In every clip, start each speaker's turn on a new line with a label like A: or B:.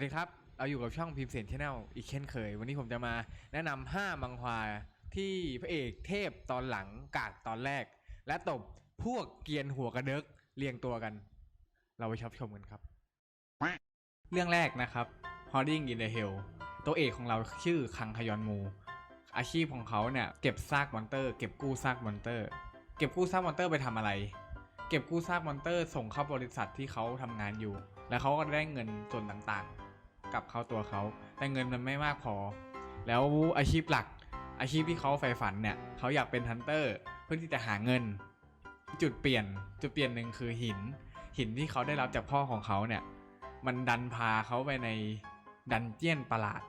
A: วัสดีครับ เราอยู่กับช่องพิมพ์เสียงชแนลอีกเช่นเคย วันนี้ผมจะมาแนะนำ5มังควาที่พระเอกเทพตอนหลังกากตอนแรก และตบพวกเกียนหัวกระเดิกเรียงตัวกัน เราไปชอบชมกันครับ เรื่องแรกนะครับ Hoarding in the Hell ตัวเอกของเราชื่อคังคยอนมู อาชีพของเขาเนี่ยเก็บซากมอนเตอร์ เก็บกู้ซากมอนเตอร์ เก็บกู้ซากมอนเตอร์ไปทำอะไร เก็บกู้ซากมอนเตอร์ส่งเข้าบริษัทที่เขาทำงานอยู่แล้วเขาก็ได้เงินส่วนต่างๆ กลับเข้าตัวเขา แต่เงินมันไม่มากพอ แล้วอาชีพหลัก อาชีพที่เขาใฝ่ฝันเนี่ยเขาอยากเป็นฮันเตอร์เพื่อที่จะหาเงิน จุดเปลี่ยนจุดเปลี่ยนหนึ่งคือหิน หินที่เขาได้รับจากพ่อของเขาเนี่ย มันดันพาเขาไปในดันเจียนประหลาด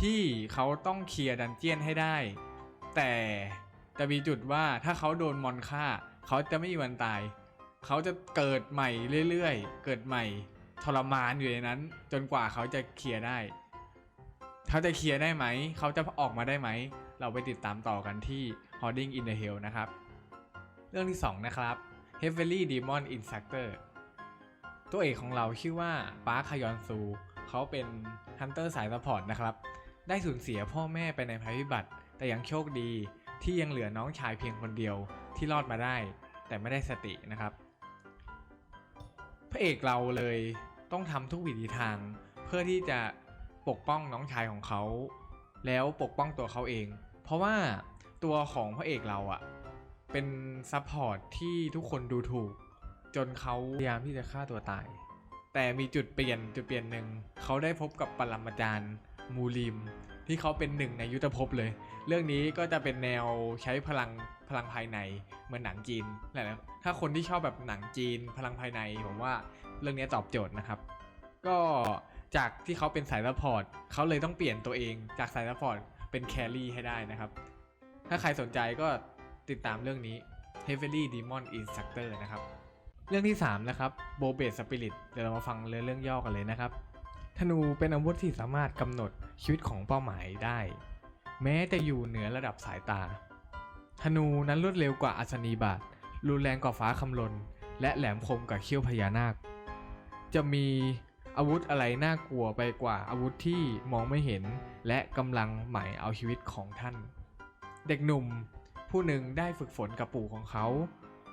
A: ที่เขาต้องเคลียร์ดันเจียนให้ได้ แต่จะมีจุดว่าถ้าเขาโดนมอนฆ่า เขาจะไม่มีวันตาย เขาจะเกิดใหม่เรื่อยๆ เกิดใหม่ ทรมานอยู่ในนั้น จนกว่าเขาจะเคลียร์ได้ เขาจะเคลียร์ได้ไหม เขาจะออกมาได้ไหม เราไปติดตามต่อกันที่ Hoarding in the Hell นะครับ เรื่องที่ 2 นะครับ Heavily Demon Instructor ตัวเอกของเราชื่อว่าปาร์คยอนซู เขาเป็นฮันเตอร์สายซัพพอร์ตนะครับ ได้สูญเสียพ่อแม่ไปในภัยพิบัติ แต่ยังโชคดีที่ยังเหลือน้องชายเพียงคนเดียวที่รอดมาได้ แต่ไม่ได้สตินะครับ พระเอกเราเลย ต้องทำทุกวิถีทาง เพื่อที่จะปกป้องน้องชายของเขา แล้วปกป้องตัวเขาเอง เพราะว่าตัวของพระเอกเราอะเป็นซัพพอร์ตที่ทุกคนดูถูก จนเขาพยายามที่จะฆ่าตัวตาย แต่มีจุดเปลี่ยนจุดเปลี่ยนหนึ่งเขาได้พบกับปรมาจารย์มูลิม ที่เขาเป็นหนึ่งในยุทธภพเลย เรื่องนี้ก็จะเป็นแนวใช้พลังพลังภายในเหมือนหนังจีนแหละถ้าคนที่ชอบแบบหนังจีนพลังภายในผมว่าเรื่องนี้ตอบโจทย์นะครับ ก็จากที่เขาเป็นสายซัพพอร์ตเขาเลยต้องเปลี่ยนตัวเองจากสายซัพพอร์ตเป็นแครี่ให้ได้นะครับ ถ้าใครสนใจก็ติดตามเรื่องนี้ Heavily Demon Instructor นะครับ เรื่องที่ 3 นะครับ b o b e t Spirit เดี๋ยวเรามาฟังเรื่องเรื่องย่อกันเลยนะครับ ธนูเป็นอาวุธที่สามารถกำหนดชีวิตของเป้าหมายได้ แม้จะอยู่เหนือระดับสายตา ธนูนั้นรวดเร็วกว่าอัศนีบาทรุนแรงกว่าฟ้าคำลน และแหลมคมกว่าเขี้ยวพญานาค จะมีอาวุธอะไรน่ากลัวไปกว่าอาวุธที่มองไม่เห็น และกำลังหมายเอาชีวิตของท่าน เด็กหนุ่มผู้หนึ่งได้ฝึกฝนกับปู่ของเขา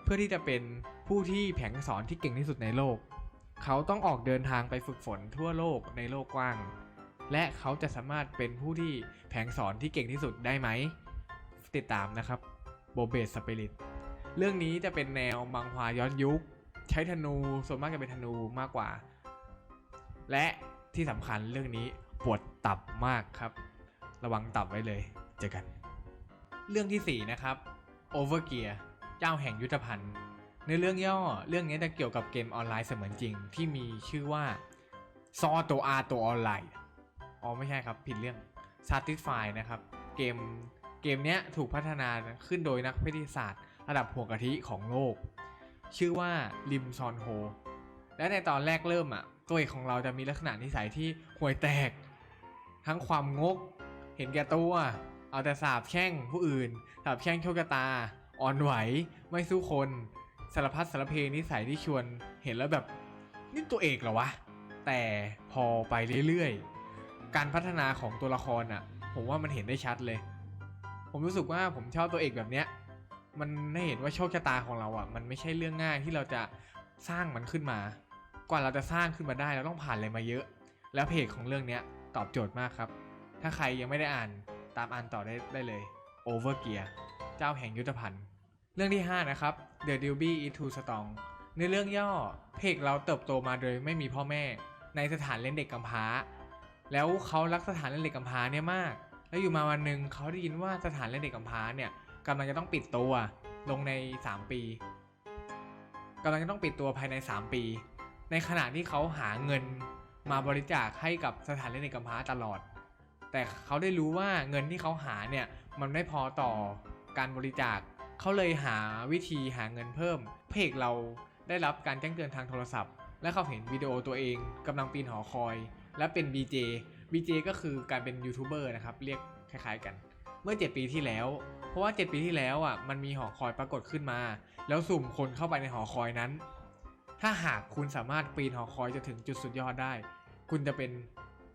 A: เพื่อที่จะเป็นผู้ที่แผงสอนที่เก่งที่สุดในโลก เขาต้องออกเดินทางไปฝึกฝนทั่วโลกในโลกกว้าง และเขาจะสามารถเป็นผู้ที่แผงสอนที่เก่งที่สุดได้ไหม ติดตามนะครับโบเบสสปิริตเรื่องนี้จะเป็นแนวมังควาย้อนยุค ใช้ธนูส่วนมากจะเป็นธนูมากกว่า และที่สำคัญเรื่องนี้ปวดตับมากครับ ระวังตับไว้เลยเจอกัน เรื่องที่ 4 นะครับ Overgear เจ้าแห่งยุทธภัณฑ์ ในเรื่องย่อเรื่องนี้จะเกี่ยวกับเกมออนไลน์เสมือนจริง ที่มีชื่อว่าซอตัว R ตัวออนไลน์อ๋อไม่ใช่ครับผิดเรื่อง Satisfy นะครับ เกมเกมเนี้ยถูกพัฒนาขึ้นโดยนักวิทยาศาสตร์ ระดับหัวกะทิของโลก ชื่อว่าริมซอนโฮและในตอนแรกเริ่มอะตัวเอกของเราจะมีลักษณะนิสัยที่ห่วยแตก ทั้งความงก เห็นแก่ตัว เอาแต่สาบแช่งผู้อื่น สาบแช่งโชคชะตา อ่อนไหว ไม่สู้คน สารพัดสารเพนิสัยที่ชวนเห็นแล้วแบบนี่ตัวเอกเหรอวะ แต่พอไปเรื่อยๆ การพัฒนาของตัวละครอะ ผมว่ามันเห็นได้ชัดเลย ผมรู้สึกว่าผมชอบตัวเอกแบบเนี้ย มันให้เห็นว่าโชคชะตาของเราอะ มันไม่ใช่เรื่องง่ายที่เราจะสร้างมันขึ้นมากว่าเราจะสร้างขึ้นมาได้เราต้องผ่านอะไรมาเยอะ แล้วเพจของเรื่องเนี้ยตอบโจทย์มากครับ ถ้าใครยังไม่ได้อ่านตามอ่านต่อได้ได้เลย Overgear เจ้าแห่งยุทธภัณฑ์ เรื่องที่ 5 นะครับ The Dewby is Too Strong ในเรื่องย่อเพกเราเติบโตมาโดยไม่มีพ่อแม่ ในสถานเลี้ยงเด็กกำพร้า แล้วเขารักสถานเลี้ยงเด็กกำพร้าเนี่ยมาก แล้วอยู่มาวันหนึ่งเขาได้ยินว่าสถานเลี้ยงเด็กกำพร้าเนี่ยกำลังจะต้องปิดตัวลงใน 3 ปีกำลังจะต้องปิดตัวภายใน 3 ปี ในขณะที่เขาหาเงินมาบริจาคให้กับสถานเลี้ยงเด็กกำพร้าตลอด แต่เขาได้รู้ว่าเงินที่เขาหาเนี่ยมันไม่พอต่อการบริจาค เขาเลยหาวิธีหาเงินเพิ่ม เพจเราได้รับการแจ้งเตือนทางโทรศัพท์ และเขาเห็นวิดีโอตัวเองกำลังปีนหอคอย และเป็น BJ BJ ก็คือการเป็นยูทูบเบอร์นะครับ เรียกคล้ายๆกัน เมื่อ 7 ปีที่แล้ว เพราะว่า 7 ปีที่แล้วอะมันมีหอคอยปรากฏขึ้นมา แล้วสุ่มคนเข้าไปในหอคอยนั้น ถ้าหากคุณสามารถปีนหอคอยจะถึงจุดสุดยอดได้ คุณจะเป็น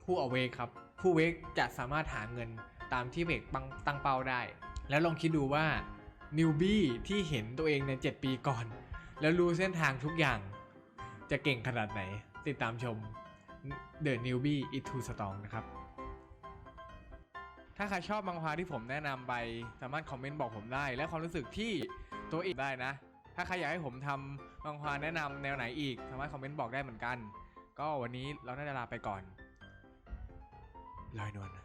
A: ผู้อเวกครับ ผู้เวกจะสามารถหาเงินตามที่เวกตังตั้งเป้าได้ แล้วลองคิดดูว่า นิวบี้ที่เห็นตัวเองใน 7 ปีก่อน แล้วรู้เส้นทางทุกอย่าง จะเก่งขนาดไหน ติดตามชม The Newbie It Too Strong นะครับ ถ้าใครชอบมังควาที่ผมแนะนำไป สามารถคอมเมนต์บอกผมได้ และความรู้สึกที่ตัวอีกได้นะ ถ้าใครอยากให้ผมทำมังควาแนะนำแนวไหนอีก สามารถคอมเมนต์บอกได้เหมือนกัน ก็วันนี้เราน่าจะลาไปก่อนลอยนวลนะ